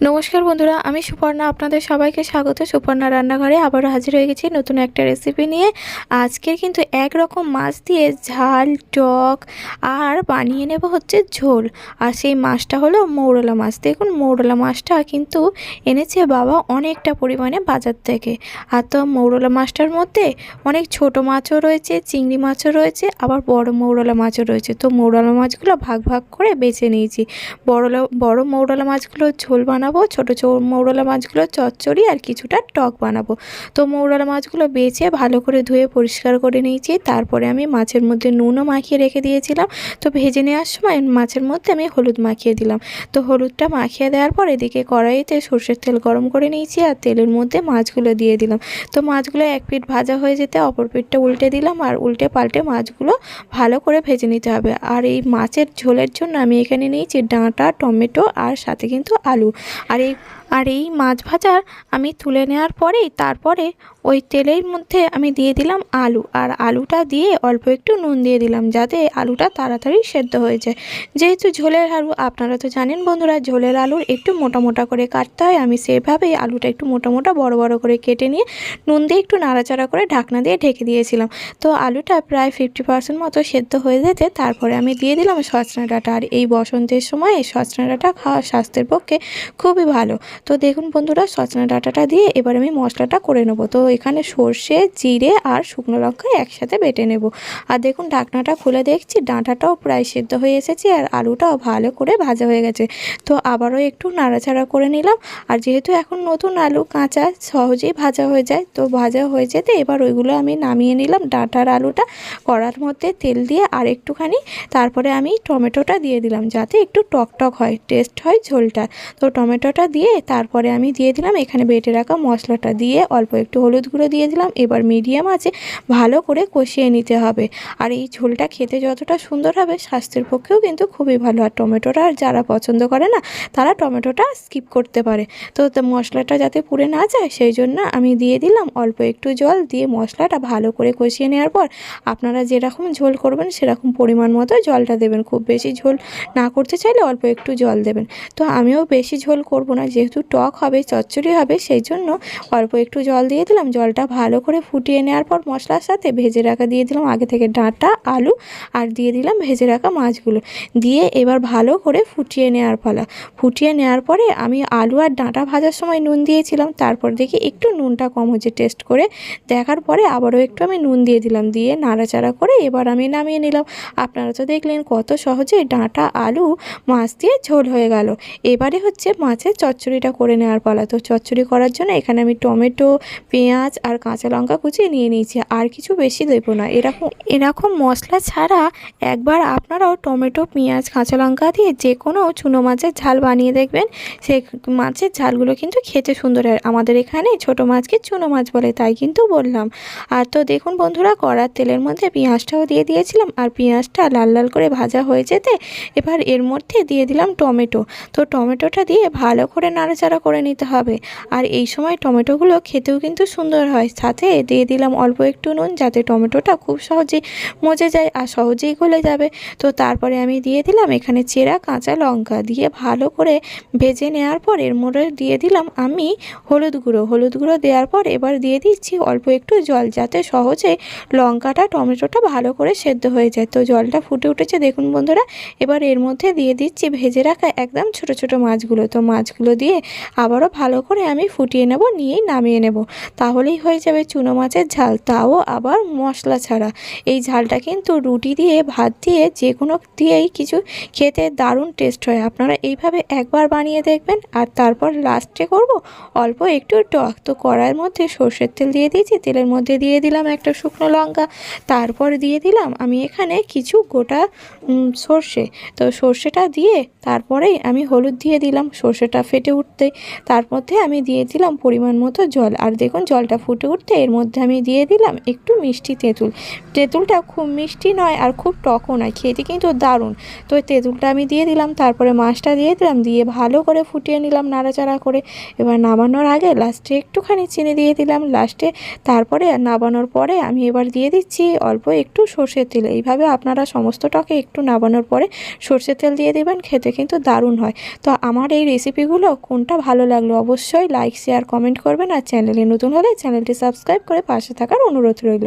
নমস্কার বন্ধুরা, আমি সুপর্ণা। আপনাদের সবাইকে স্বাগত। সুপর্ণা রান্নাঘরে আবারও হাজির হয়ে গেছি নতুন একটা রেসিপি নিয়ে। আজকের কিন্তু এক রকম মাছ দিয়ে ঝাল, টক আর বানিয়ে নেব হচ্ছে ঝোল। আর সেই মাছটা হলো মৌরলা মাছ। দেখুন, মৌরলা মাছটা কিন্তু এনেছে বাবা অনেকটা পরিমাণে বাজার থেকে। আর তো মৌরলা মাছটার মধ্যে অনেক ছোট মাছও রয়েছে, চিংড়ি মাছও রয়েছে, আবার বড় মৌরলা মাছও রয়েছে। তো মৌরলা মাছগুলো ভাগ ভাগ করে বেছে নিয়েছি। বড়লা, বড় মৌরলা মাছগুলো ঝোল বানাবো ছোট ছোট মৌরলা মাছগুলো চচ্চড়ি আর কিছুটা টক বানাবো। তো মৌরলা মাছগুলো বেছে ভালো করে ধুয়ে পরিষ্কার করে নিয়েছি। তারপরে আমি মাছের মধ্যে নুনও মাখিয়ে রেখে দিয়েছিলাম। তো ভেজে নেওয়ার সময় মাছের মধ্যে আমি হলুদ মাখিয়ে দিলাম। তো হলুদটা মাখিয়ে দেওয়ার পর এদিকে কড়াইতে সর্ষের তেল গরম করে নিয়েছি আর তেলের মধ্যে মাছগুলো দিয়ে দিলাম। তো মাছগুলো এক পিঠ ভাজা হয়ে যেতে অপর পিঠটা উল্টে দিলাম আর উল্টে পাল্টে মাছগুলো ভালো করে ভেজে নিতে হবে। আর এই মাছের ঝোলের জন্য আমি এখানে নিয়েছি ডাঁটা, টমেটো আর সাথে কিন্তু আলু। আর এই আর এই মাছ ভাজার আমি তুলে নেওয়ার পরেই তারপরে ওই তেলের মধ্যে আমি দিয়ে দিলাম আলু। আর আলুটা দিয়ে অল্প একটু নুন দিয়ে দিলাম যাতে আলুটা তাড়াতাড়ি সেদ্ধ হয়ে যায়। যেহেতু ঝোলের আলু, আপনারা তো জানেন বন্ধুরা, ঝোলের আলুর একটু মোটা মোটা করে কাটতে হয়। আমি সেভাবেই আলুটা একটু মোটা মোটা বড় বড় করে কেটে নিয়ে নুন দিয়ে একটু নাড়াচাড়া করে ঢাকনা দিয়ে ঢেকে দিয়েছিলাম। তো আলুটা প্রায় ফিফটি পার্সেন্ট মতো সেদ্ধ হয়ে যেতে তারপরে আমি দিয়ে দিলাম সজনা ডাঁটা। আর এই বসন্তের সময় সজনা ডাঁটা খাওয়া স্বাস্থ্যের পক্ষে খুবই ভালো। তো দেখুন বন্ধুরা, সজনা ডাঁটাটা দিয়ে এবার আমি মশলাটা করে নেব। তো এখানে সর্ষে, জিরে আর শুকনো লঙ্কা একসাথে বেটে নেব। আর দেখুন ঢাকনাটা খুলে দেখছি, ডাঁটাটাও প্রায় সেদ্ধ হয়ে এসেছে আর আলুটাও ভালো করে ভাজা হয়ে গেছে। তো আবারও একটু নাড়াচাড়া করে নিলাম। আর যেহেতু এখন নতুন আলু, কাঁচা সহজেই ভাজা হয়ে যায়, তো ভাজা হয়ে যেতে এবার ওইগুলো আমি নামিয়ে নিলাম ডাঁটার আলুটা কড়ার মধ্যে তেল দিয়ে আর একটুখানি। তারপরে আমি টমেটোটা দিয়ে দিলাম যাতে একটু টক টক হয়, টেস্ট হয় ঝোলটা। তো টমেটোটা দিয়ে তারপরে আমি দিয়ে দিলাম এখানে বেটে রাখা মশলাটা দিয়ে অল্প একটু হলুদ গুঁড়ো দিয়ে দিলাম। এবার মিডিয়াম আছে, ভালো করে কষিয়ে নিতে হবে। আর এই ঝোলটা খেতে যতটা সুন্দর হবে, স্বাস্থ্যের পক্ষেও কিন্তু খুবই ভালো। আর টমেটোটা আর যারা পছন্দ করে না, তারা টমেটোটা স্কিপ করতে পারে। তো মশলাটা যাতে পুড়ে না যায়, সেই জন্য আমি দিয়ে দিলাম অল্প একটু জল দিয়ে মশলাটা ভালো করে কষিয়ে নেওয়ার পর আপনারা যেরকম ঝোল করবেন, সেরকম পরিমাণ মতো জলটা দেবেন। খুব বেশি ঝোল না করতে চাইলে অল্প একটু জল দেবেন। তো আমিও বেশি ঝোল করব না, যেহেতু টক হবে, চচ্চড়ি হবে, সেই জন্য অল্প একটু জল দিয়ে দিলাম। জলটা ভালো করে ফুটিয়ে নেওয়ার পর মশলার সাথে ভেজে রাখা দিয়ে দিলাম আগে থেকে ডাঁটা, আলু আর দিয়ে দিলাম ভেজে রাখা মাছগুলো। দিয়ে এবার ভালো করে ফুটিয়ে নেওয়ার ফলা ফুটিয়ে নেওয়ার পরে আমি আলু আর ডাঁটা ভাজার সময় নুন দিয়েছিলাম। তারপর দেখি একটু নুনটা কম হচ্ছে টেস্ট করে। দেখার পরে আবারও একটু আমি নুন দিয়ে দিলাম। দিয়ে নাড়াচাড়া করে এবার আমি নামিয়ে নিলাম। আপনারা তো দেখলেন কত সহজে ডাঁটা, আলু, মাছ দিয়ে ঝোল হয়ে গেল। এবারে হচ্ছে মাছের চচ্চড়িটা করে নেওয়ার পালা। তো চচ্চড়ি করার জন্য এখানে আমি টমেটো, পেঁয়াজ আর কাঁচা লঙ্কা কুচিয়ে নিয়ে নিয়েছি। আর কিছু বেশি দেবো না। এরকম এরকম মশলা ছাড়া একবার আপনারাও টমেটো, পেঁয়াজ, কাঁচা লঙ্কা দিয়ে যে কোনো চুনো মাছের ঝাল বানিয়ে দেখবেন। সেই মাছের ঝালগুলো কিন্তু খেতে সুন্দর হয়। আমাদের এখানে ছোট মাছকে চুনো মাছ বলে, তাই কিন্তু বললাম। আর তো দেখুন বন্ধুরা, কড়ার তেলের মধ্যে পেঁয়াজটাও দিয়ে দিয়েছিলাম। আর পেঁয়াজটা লাল লাল করে ভাজা হয়ে যেতে এবার এর মধ্যে দিয়ে দিলাম টমেটো। তো টমেটোটা দিয়ে ভালো করে নাড়াচাড়া করে নিতে হবে। আর এই সময় টমেটোগুলো খেতেও কিন্তু সুন্দর হয়। সাথে দিয়ে দিলাম অল্প একটু নুন যাতে টমেটোটা খুব সহজেই মজে যায় আর সহজেই গলে যাবে। তো তারপরে আমি দিয়ে দিলাম এখানে চেরা, কাঁচা লঙ্কা দিয়ে ভালো করে ভেজে নেওয়ার পর এর মধ্যে দিয়ে দিলাম আমি হলুদ গুঁড়ো। হলুদ গুঁড়ো দেওয়ার পর এবার দিয়ে দিচ্ছি অল্প একটু জল যাতে সহজে লঙ্কাটা, টমেটোটা ভালো করে সেদ্ধ হয়ে যায়। তো জলটা ফুটে উঠেছে দেখুন বন্ধুরা। এবার এর মধ্যে দিয়ে দিচ্ছি ভেজে রাখা একদম ছোট ছোট মাছগুলো। তো মাছগুলো দিয়ে আবারও ভালো করে আমি ফুটিয়ে নেব, নিয়েই নামিয়ে নেব। তাহলেই হয়ে যাবে চুনো মাছের ঝাল, তাও আবার মশলা ছাড়া। এই ঝালটা কিন্তু রুটি দিয়ে, ভাত দিয়ে, যে কোনো দিয়েই কিছু খেতে দারুণ টেস্ট হয়। আপনারা এইভাবে একবার বানিয়ে দেখবেন, আর তারপর লাস্টে করব অল্প একটু টক। তো কড়াইয়ের মধ্যে সর্ষের তেল দিয়ে দিয়েছি, তেলের মধ্যে দিয়ে দিলাম একটা শুকনো লঙ্কা। তারপর দিয়ে দিলাম আমি এখানে কিছু গোটা সর্ষে। তো সর্ষেটা দিয়ে তারপরেই আমি হলুদ দিয়ে দিলাম, সর্ষেটা ফেটে উঠতে তার মধ্যে আমি দিয়ে দিলাম পরিমাণ মতো জল। আর দেখুন, জলটা ফুটে উঠতে এর মধ্যে আমি দিয়ে দিলাম একটু মিষ্টি তেঁতুল। তেঁতুলটা খুব মিষ্টি নয় আর খুব টকও নয়, খেতে কিন্তু দারুণ। তো তেঁতুলটা আমি দিয়ে দিলাম, তারপরে মাছটা দিয়ে দিলাম, দিয়ে ভালো করে ফুটিয়ে নিলাম নাড়াচাড়া করে। এবার নামানোর আগে লাস্টে একটুখানি চিনি দিয়ে দিলাম, লাস্টে তারপরে নামানোর পরে আমি এবার দিয়ে দিচ্ছি অল্প একটু সর্ষের তেল। এইভাবে আপনারা সমস্ত টকে একটু নামানোর পরে সর্ষের তেল দিয়ে দেবেন, খেতে কিন্তু দারুণ হয়। তো আমার এই রেসিপিগুলো কোনটা ভালো লাগল অবশ্যই লাইক শেয়ার কমেন্ট করবেন আর চ্যানেলে নতুন হলে চ্যানেলটি সাবস্ক্রাইব করে পাশে থাকার অনুরোধ রইল।